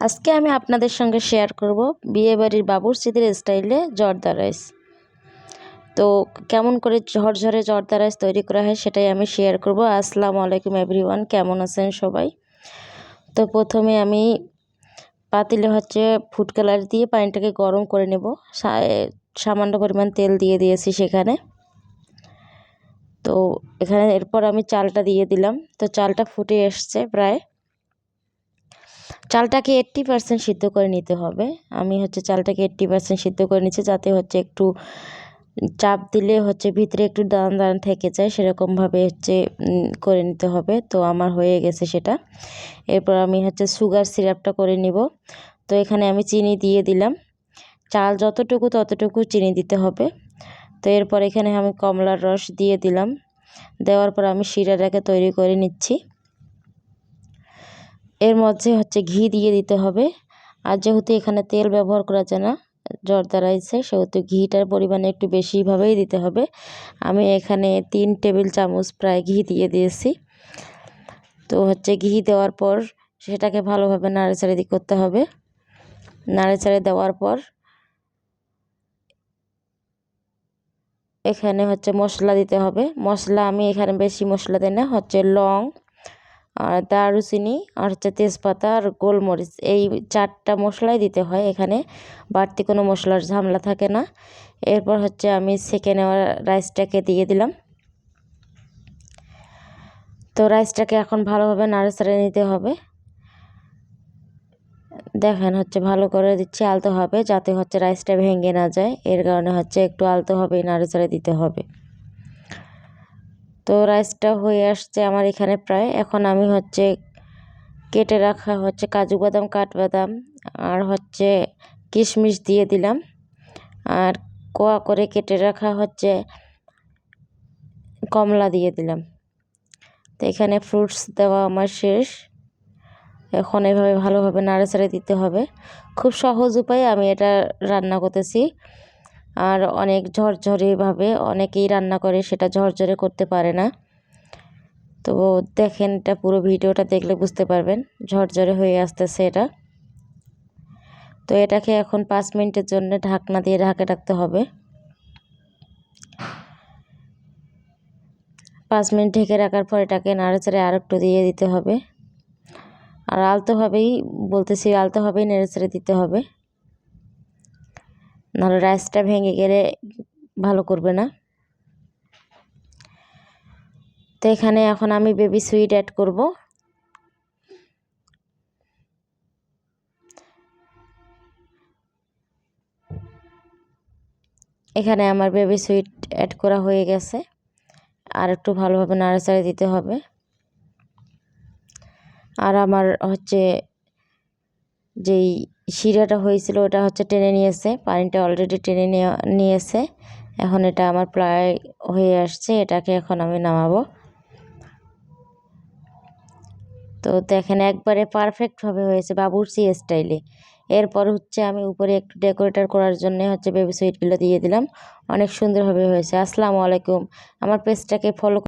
আজকে আমি আপনাদের সঙ্গে শেয়ার করব বিয়েবাড়ির বাবুর্চিদের স্টাইলে জর্দা রাইস তো কেমন করে ঝরঝরে জর্দা রাইস তৈরি করা হয় সেটাই আমি শেয়ার করব। আসসালামু আলাইকুম এভরিওয়ান কেমন আছেন সবাই? তো প্রথমে আমি পাতিলে হচ্ছে ফুড কালার দিয়ে পানিটাকে গরম করে নেব। সামান্য পরিমাণ তেল দিয়ে দিয়েছি সেখানে। তো এখানে এরপর আমি চালটা দিয়ে দিলাম। তো চালটা ফুটে এসছে প্রায়। চালটাকে এইট্টি পারসেন্ট সিদ্ধ করে নিতে হবে। আমি হচ্ছে চালটাকে এইট্টি পারসেন্ট সিদ্ধ করে নিচ্ছি, যাতে হচ্ছে একটু চাপ দিলে হচ্ছে ভিতরে একটু দান দান থেকে যায়, সেরকমভাবে হচ্ছে করে নিতে হবে। তো আমার হয়ে গেছে সেটা। এরপর আমি হচ্ছে সুগার সিরাপটা করে নিব। তো এখানে আমি চিনি দিয়ে দিলাম। চাল যতটুকু ততটুকু চিনি দিতে হবে। তো এরপর এখানে আমি কমলার রস দিয়ে দিলাম। দেওয়ার পর আমি শিরাটাকে তৈরি করে নিচ্ছি। এর মধ্যে হচ্ছে ঘি দিয়ে দিতে হবে। আর যেহেতু এখানে তেল ব্যবহার করা যায় না, জর্দা রাইসে, সেহেতু ঘিটার পরিমাণে একটু বেশিভাবেই দিতে হবে। আমি এখানে তিন টেবিল চামচ প্রায় ঘি দিয়ে দিয়েছি। তো হচ্ছে ঘি দেওয়ার পর সেটাকে ভালোভাবে নাড়েচাড়ে করতে হবে। নাড়েচাড়ে দেওয়ার পর এখানে হচ্ছে মশলা দিতে হবে। মশলা আমি এখানে বেশি মশলা দিই না, হচ্ছে লং আর দারুচিনি আর হচ্ছে তেজপাতা আর গোলমরিচ, এই চারটা মশলাই দিতে হয় এখানে। বাড়তি কোনো মশলার ঝামেলা থাকে না। এরপর হচ্ছে আমি সেকে নেওয়া রাইসটাকে দিয়ে দিলাম। তো রাইসটাকে এখন ভালোভাবে নাড়াচাড়ে নিতে হবে। দেখেন হচ্ছে ভালো করে দিচ্ছি, আলতো হবে যাতে হচ্ছে রাইসটা ভেঙে না যায়। এর কারণে হচ্ছে একটু আলতো হবে নাড়াচাড়ে দিতে হবে। তো রাইসটা হয়ে আসছে আমার এখানে প্রায়। এখন আমি হচ্ছে কেটে রাখা হচ্ছে কাজু বাদাম, কাঠবাদাম আর হচ্ছে কিশমিশ দিয়ে দিলাম। আর কোয়া করে কেটে রাখা হচ্ছে কমলা দিয়ে দিলাম। তো এখানে ফ্রুটস দেওয়া আমার শেষ। এখন এভাবে ভালোভাবে নাড়াচাড়া দিতে হবে। খুব সহজ উপায়ে আমি এটা রান্না করতেছি। আর অনেক ঝরঝরেভাবে অনেকেই রান্না করে, সেটা ঝরঝরে করতে পারে না। তো দেখেন এটা পুরো ভিডিওটা দেখলে বুঝতে পারবেন, ঝরঝরে হয়ে আসতেছে এটা। তো এটাকে এখন পাঁচ মিনিটের জন্য ঢাকনা দিয়ে ঢাকে রাখতে হবে। পাঁচ মিনিট ঢেকে রাখার পর এটাকে নাড়াচাড়ে আর একটু দিয়ে দিতে হবে। আর আলতোভাবেই বলতেছি আলতোভাবেই নেড়েচেড়ে দিতে হবে। নাহলে রাইসটা ভেঙে গেলে ভালো করবে না। তো এখানে এখন আমি বেবি সুইট অ্যাড করব। এখানে আমার বেবি সুইট অ্যাড করা হয়ে গেছে। আর একটু ভালোভাবে নাড়াচাড়া দিতে হবে। আর আমার হচ্ছে যেই শিরাটা হয়েছিল, ওটা হচ্ছে টেনে নিয়েছে। পানিটা অলরেডি টেনে নিয়েছে। এখন এটা আমার প্রায় হয়ে আসছে, এটাকে এখন আমি নামাবো। তো দেখেন, একবারে পারফেক্টভাবে হয়েছে বাবুরচি স্টাইলে এরপর হচ্ছে আমি উপরে একটু ডেকোরেটার করার জন্য হচ্ছে বেবি সুইটগুলো দিয়ে দিলাম। অনেক সুন্দরভাবে হয়েছে। আসসালামু আলাইকুম। আমার পেজটাকে ফলো